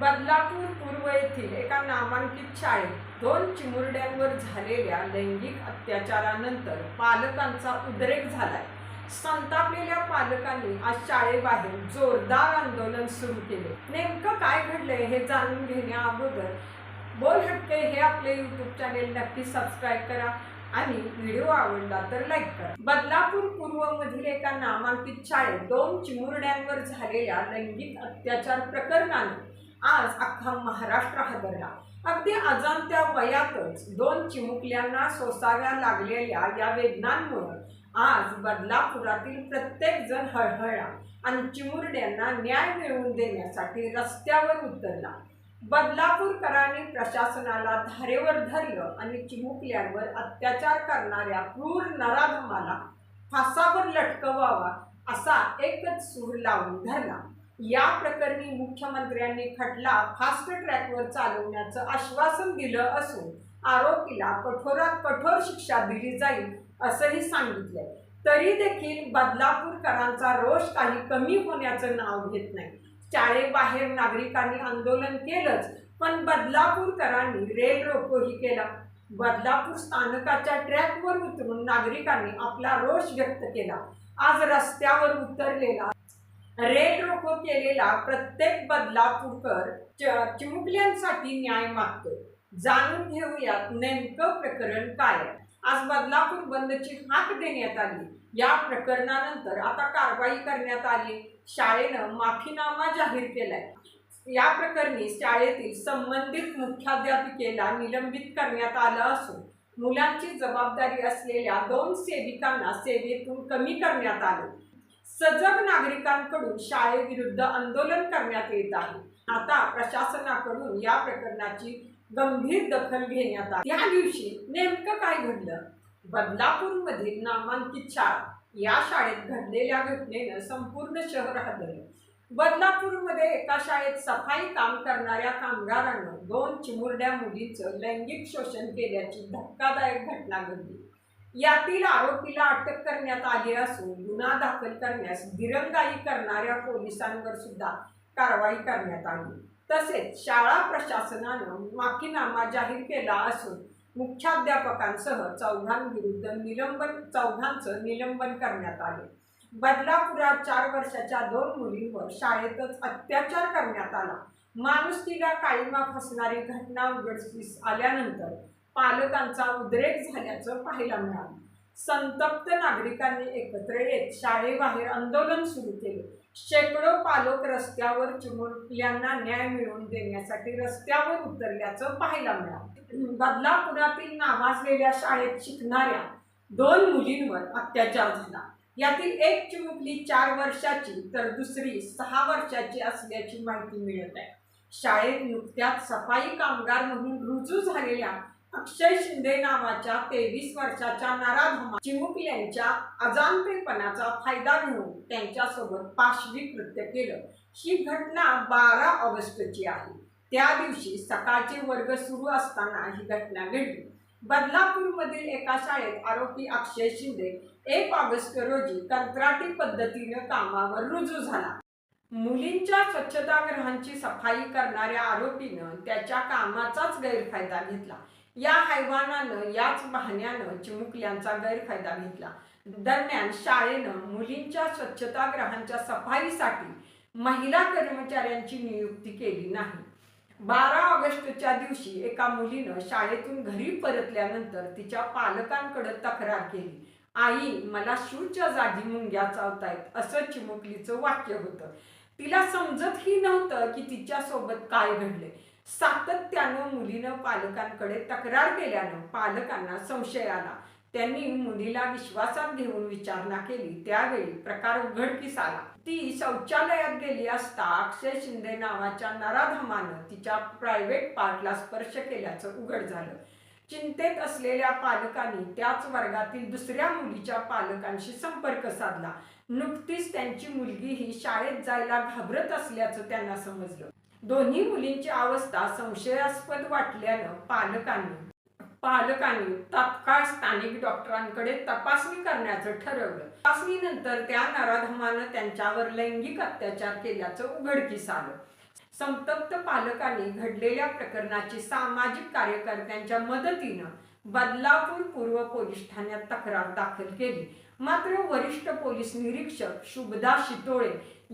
बदलापूर पूर्व येथील एका नामांकित शाळेत दोन चिमुरड्यांवर झालेल्या लैंगिक अत्याचारानंतर पालकांचा उद्रेक झालाय. संतापलेल्या पालकांनी आज शाळेबाहेर जोरदार आंदोलन सुरू केले. नेमकं काय घडलंय हे जाणून घेण्या अगोदर बोल हटके हे आपले युट्यूब चॅनेल नक्की सबस्क्राईब करा आणि व्हिडिओ आवडला तर लाईक करा. बदलापूर पूर्व मधील एका नामांकित शाळेत दोन चिमुरड्यांवर झालेल्या लैंगिक अत्याचार प्रकरणाने आज अख्खा महाराष्ट्र हादरला. अगदी अजाणत्या वयातच दोन चिमुकल्यांना सोसाव्या लागलेल्या या वेदनांमुळे आज बदलापुरातील प्रत्येक जण हळहळला आणि चिमुरड्यांना न्याय मिळवून देण्यासाठी रस्त्यावर उतरला. बदलापूरकरांनी प्रशासनाला धारेवर धरलं आणि चिमुकल्यांवर अत्याचार करणाऱ्या क्रूर नराधमाला फासावर लटकवावा असा एकच सूर लावून धरला. या प्रकरणी मुख्यमंत्र्यांनी खटला फास्ट ट्रॅकवर चालवण्याचं आश्वासन दिलं असून आरोपीला कठोरात कठोर शिक्षा दिली जाईल असंही सांगितलंय. तरी देखील बदलापूरकरांचा रोष काही कमी होण्याचं नाव घेत नाही. शाळेबाहेर नागरिकांनी आंदोलन केलंच पण बदलापूरकरांनी रेल रोकोही केला. बदलापूर स्थानकाच्या ट्रॅकवर उतरून नागरिकांनी आपला रोष व्यक्त केला. आज रस्त्यावर उतरलेला रेड रोको केलेला प्रत्येक बदलापूरकर च- चिमुकल्यांसाठी न्याय मागतोय. जाणून घेऊयात नेमकं प्रकरण काय आज बदलापूर बंदची हाक देण्यात आली. या प्रकरणानंतर आता कारवाई करण्यात आली. शाळेनं माफीनामा जाहीर केलाय. या प्रकरणी शाळेतील संबंधित मुख्याध्यापिकेला निलंबित करण्यात आलं असून मुलांची जबाबदारी असलेल्या दोन सेविकांना सेवेतून कमी करण्यात आलं. सजग नागरिकांकडून शाळेविरुद्ध आंदोलन करण्यात येत आहे. आता प्रशासनाकडून या प्रकरणाची गंभीर दखल घेण्यात आली. या दिवशी नेमकं काय घडलं? बदलापूरमधील नामांकित शाळा. या शाळेत घडलेल्या घटनेनं संपूर्ण शहर हादरलं. बदलापूरमध्ये एका शाळेत सफाई काम करणाऱ्या कामगारांना दोन चिमुरड्या मुलीचं लैंगिक शोषण केल्याची धक्कादायक घटना घडली. यातील आरोपीला अटक करण्यात आली असून गुन्हा दाखल करण्यास दिरंगाई करणाऱ्या पोलिसांवर सुद्धा कारवाई करण्यात आली. तसेच शाळा प्रशासनानं माफीनामा जाहीर केला असून मुख्याध्यापकांसह चौघांविरुद्ध निलंबन चौघांचं निलंबन करण्यात आले. बदलापुरात चार वर्षाच्या दोन मुलींवर शाळेतच अत्याचार करण्यात आला. माणुसकीला काळीमा फसणारी घटना उघडकीस आल्यानंतर पालकांचा उद्रेक झाल्याचं पाहायला मिळालं. संतप्त नागरिकांनी एकत्र येत शाळेबाहेर आंदोलन सुरू केले. शेकडो पालक रस्त्यावर चिमुरल्यांना न्याय मिळवून देण्यासाठी रस्त्यावर उतरल्याचं पाहायला मिळालं. बदलापुरातील नावाजलेल्या शाळेत शिकणाऱ्या दोन मुलींवर अत्याचार झाला. यातील एक चिमुकली चार वर्षाची तर दुसरी सहा वर्षाची असल्याची माहिती मिळत आहे. शाळेत नुकत्याच सफाई कामगार म्हणून रुजू झालेल्या अक्षय शिंदे नावाच्या तेवीस वर्षाच्या नराधमा चिमुकल्यांच्या अजाणतेपणाचा फायदा घेऊन त्यांच्यासोबत पाशवी कृत्य केलं. ही घटना बारा ऑगस्टची आहे. त्या दिवशी सकाळचे वर्ग सुरू असताना ही घटना घडली. बदलापूरमधील एका शाळेत आरोपी अक्षय शिंदे एक ऑगस्ट रोजी कंत्राटी पद्धतीनं कामावर रुजू झाला. मुलींच्या स्वच्छतागृहांची सफाई करणाऱ्या आरोपीनं त्याच्या कामाचाच गैरफायदा घेतला. या हैवानानं याच बहाण्यानं चिमुकल्यांचा गैरफायदा घेतला. दरम्यान शाळेनं मुलींच्या स्वच्छतागृहांच्या सफाईसाठी महिला कर्मचाऱ्यांची नियुक्ती केली नाही. बारा ऑगस्टच्या दिवशी एका मुलीनं शाळेतून घरी परतल्यानंतर तिच्या पालकांकडे तक्रार केली. आई मला शूच्या जागी मुंग्या चावतायत असं चिमुकलीचं वाक्य होतं. तिला समजतही नव्हतं की तिच्यासोबत काय घडले सातत्यानं मुलीनं पालकांकडे तक्रार केल्यानं पालकांना संशय आला. त्यांनी मुलीला विश्वासात घेऊन विचारणा केली. त्यावेळी प्रकार उघडकीस आला. ती शौचालयात गेली असता अक्षय शिंदे नावाच्या नराधमानं तिच्या प्रायव्हेट पार्टला स्पर्श केल्याचं उघड झालं. चिंतेत असलेल्या पालकांनी त्याच वर्गातील दुसऱ्या मुलीच्या पालकांशी संपर्क साधला. नुकतीच त्यांची मुलगी ही शाळेत जायला घाबरत असल्याचं त्यांना समजलं. दोन्ही मुलींची अवस्था संशयास्पद वाटल्यानं पालकांनी पालकांनी तात्काळ स्थानिक डॉक्टरांकडे तपासणी करण्याचं ठरवलं. तपासणीनंतर त्या नराधमानं त्यांच्यावर लैंगिक अत्याचार केल्याचं उघडकीस आलं. संतप्त पालकांनी घडलेल्या प्रकरणाची सामाजिक कार्यकर्त्यांच्या मदतीनं बदलापूर पूर्व पोलीस ठाण्यात तक्रार दाखल केली. मात्र वरिष्ठ पोलीस निरीक्षक शुभदा शितोळे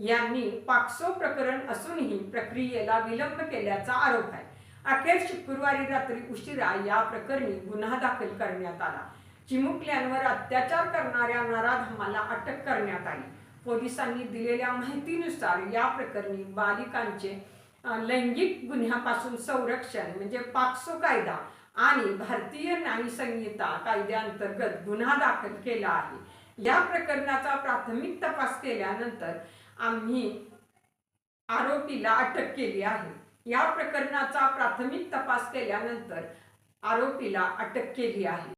यांनी पाक्सो प्रकरण असूनही प्रक्रियेला विलंब केल्याचा आरोप आहे. अखेर शुक्रवारी रात्री उशिरा या प्रकरणी गुन्हा दाखल करण्यात आला. चिमुकल्यांवर अत्याचार करणाऱ्या नराधमाला अटक करण्यात आली. पोलिसांनी दिलेल्या माहितीनुसार या प्रकरणी बालिकांचे लैंगिक गुन्ह्यापासून संरक्षण म्हणजे पाक्सो कायदा आणि भारतीय न्याय संहिता कायद्याअंतर्गत गुन्हा दाखल केला आहे. या प्रकरणाचा प्राथमिक तपास केल्यानंतर आम्ही आरोपीला अटक केली आहे. या प्रकरणाचा प्राथमिक तपास केल्यानंतर आरोपीला अटक केली आहे.